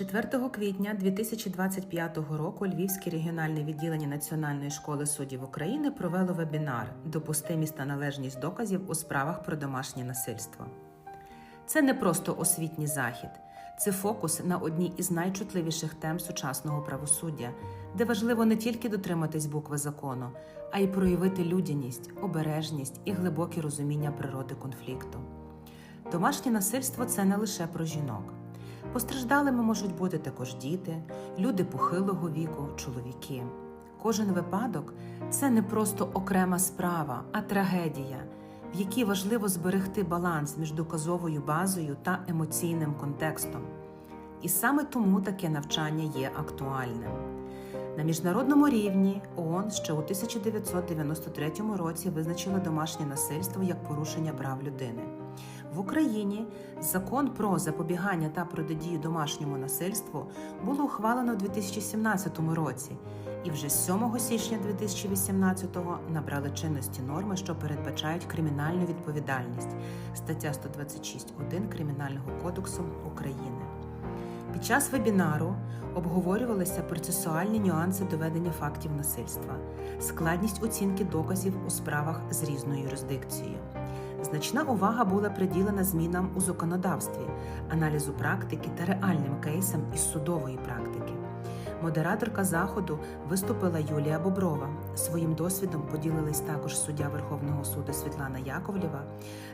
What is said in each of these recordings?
4 квітня 2025 року Львівське регіональне відділення Національної школи суддів України провело вебінар Допустимість та належність доказів у справах про домашнє насильство. Це не просто освітній захід, це фокус на одній із найчутливіших тем сучасного правосуддя, де важливо не тільки дотриматись букви закону, а й проявити людяність, обережність і глибоке розуміння природи конфлікту. Домашнє насильство це не лише про жінок. Постраждалими можуть бути також діти, люди похилого віку, чоловіки. Кожен випадок це не просто окрема справа, а трагедія, в якій важливо зберегти баланс між доказовою базою та емоційним контекстом. І саме тому таке навчання є актуальним. На міжнародному рівні ООН ще у 1993 році визначила домашнє насильство як порушення прав людини. В Україні закон про запобігання та протидію домашньому насильству було ухвалено у 2017 році, і вже з 7 січня 2018-го набрали чинності норми, що передбачають кримінальну відповідальність стаття 126.1 Кримінального кодексу України. Під час вебінару обговорювалися процесуальні нюанси доведення фактів насильства, складність оцінки доказів у справах з різною юрисдикцією. Значна увага була приділена змінам у законодавстві, аналізу практики та реальним кейсам із судової практики. Модераторка заходу виступила Юлія Боброва. Своїм досвідом поділились також суддя Верховного суду Світлана Яковлєва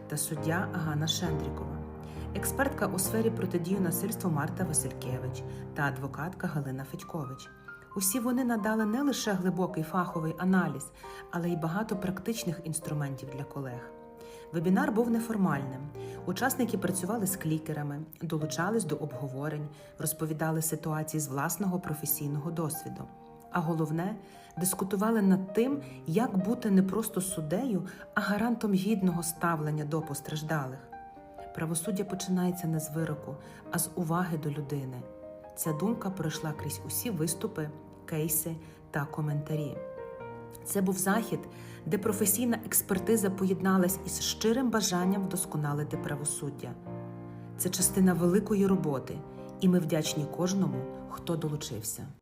та суддя Ганна Шендрікова, експертка у сфері протидії насильству Марта Василькевич та адвокатка Галина Федькович. Усі вони надали не лише глибокий фаховий аналіз, але й багато практичних інструментів для колег. Вебінар був неформальним. Учасники працювали з клікерами, долучались до обговорень, розповідали ситуації з власного професійного досвіду. А головне, дискутували над тим, як бути не просто суддею, а гарантом гідного ставлення до постраждалих. Правосуддя починається не з вироку, а з уваги до людини. Ця думка пройшла крізь усі виступи, кейси та коментарі. Це був захід, де професійна експертиза поєдналась із щирим бажанням вдосконалити правосуддя. Це частина великої роботи, і ми вдячні кожному, хто долучився.